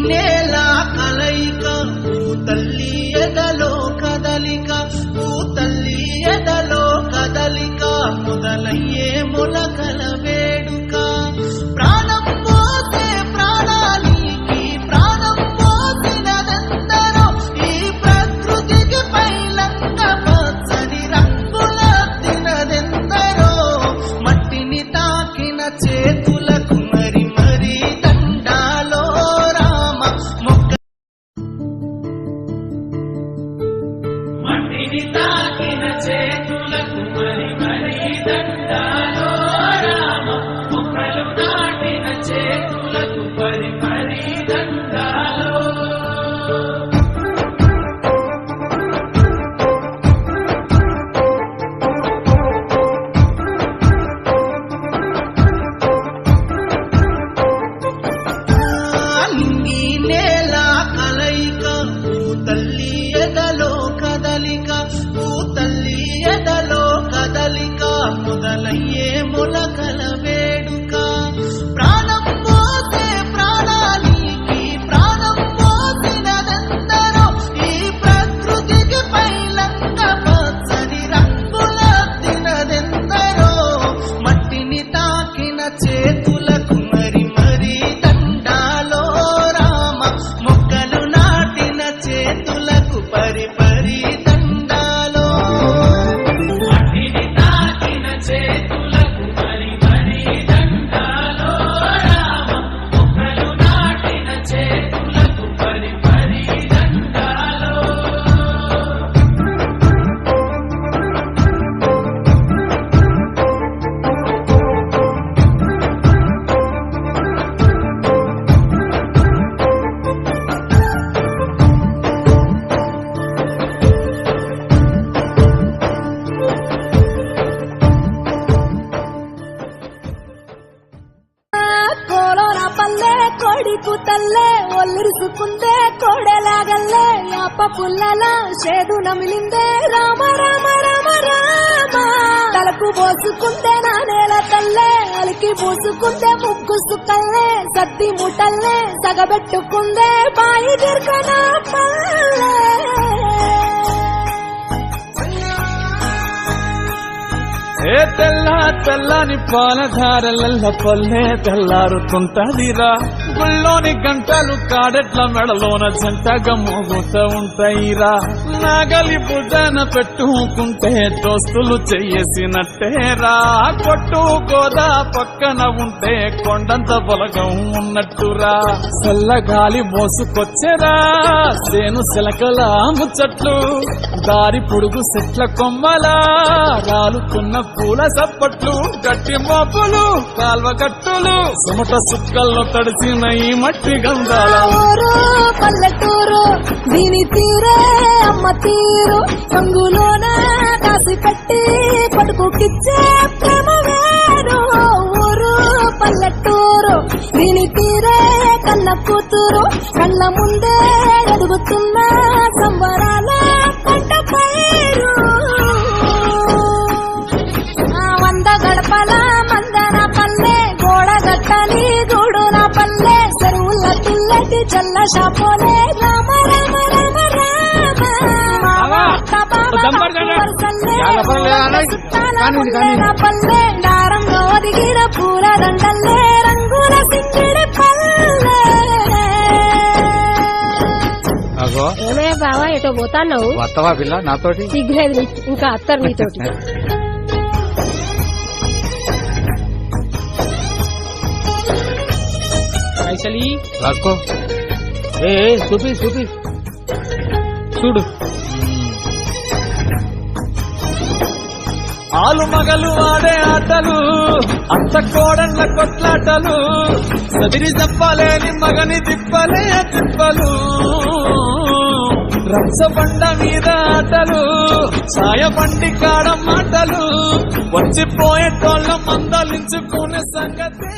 నేల కలయిక ఓ తల్లి ఎదలో కదలిక ఓ తల్లి ఎదలో కదలిక మొదలయ్యే మొలక నింగి నేల కలయిక ఓ తల్లి ఎదలో కదలిక ఓ తల్లి ఎదలో కదలిక మొదలయ్యే మొలకలవే కోడి కూతల్లే ఒల్లిరుసుకుందే కోడెలాగల్లే యాప పుల్లల చేదు నమిలిందే. రామ రామ రామ రామ. తలకు పోసుకుందే నా నేల తల్లే అలికి పూసుకుందే ముగ్గు సుకల్లే సత్తి ముటల్లే సగబెట్టుకుందే బాయి దిర్కనా పల్లె. ఏ తెల్ల తెల్లని పాలధారలల్ల పల్లె తెల్లారుతుంటదిరా. గుళ్ళోని గంటలు కాడెట్ల మెడలోన జంటగా మోగుతూ ఉంటాయిరా. నాగలి భుజాన పెట్టుకుంటే దోస్తులు చెయ్యేసినట్టేరా కొట్టు గోదా పక్కన ఉంటే కొండంత బలగం ఉన్నట్టురా. చల్లగాలి మోసుకొచ్చేరా. సేను శిలకల ముచ్చట్లు. దారి పొడుగు చెట్ల కొమ్మలా. రాలుతున్న పూల సప్పట్లు గట్టి మోపులు కాల్వగట్టులు సుమట సుక్కల్లో తడిసిన ఈ మట్టి గంధాల. తీరు. రంగులోన కాసి పెట్టి పడుకుకిచ్చే ప్రేమ వేరు. ఊరు పల్లెటూరు దీని తీరే కన్న కూతురు. కళ్ళ ముందే ఎదుగుతున్న సంబరాల పంట పైరు. ఆ వంద గడపల మందన పల్లె గోడ గట్టని గూడున పల్లె. చెరువుల పిల్లటి చల్ల షాపోలే రామ రామ పల్లె దారంగా ఒదిగిన పూల దండల్లే రంగుల సింగిడి పల్లె. అగో. ఏమే బావా ఎటో పోతాన్నావు? వత్తవా పిల్ల నాతోటి? సిగ్గులేదు. ఇంకా అత్తరు నీతోటి. పైసలి రాసుకో ఏ ఏ, చూపి చూపి. చూడు. ఆలు మగలు ఆడే ఆటలు అత్త కోడళ్ళ కొట్లాటలు సదిరి చెప్పలేని మగని తిప్పలే తిప్పలు. రచ్చబండ మీద ఆటలు సాయబండి కాడ మాటలు వచ్చిపోయేటోళ్ళ మందలించుకునే సంగతి.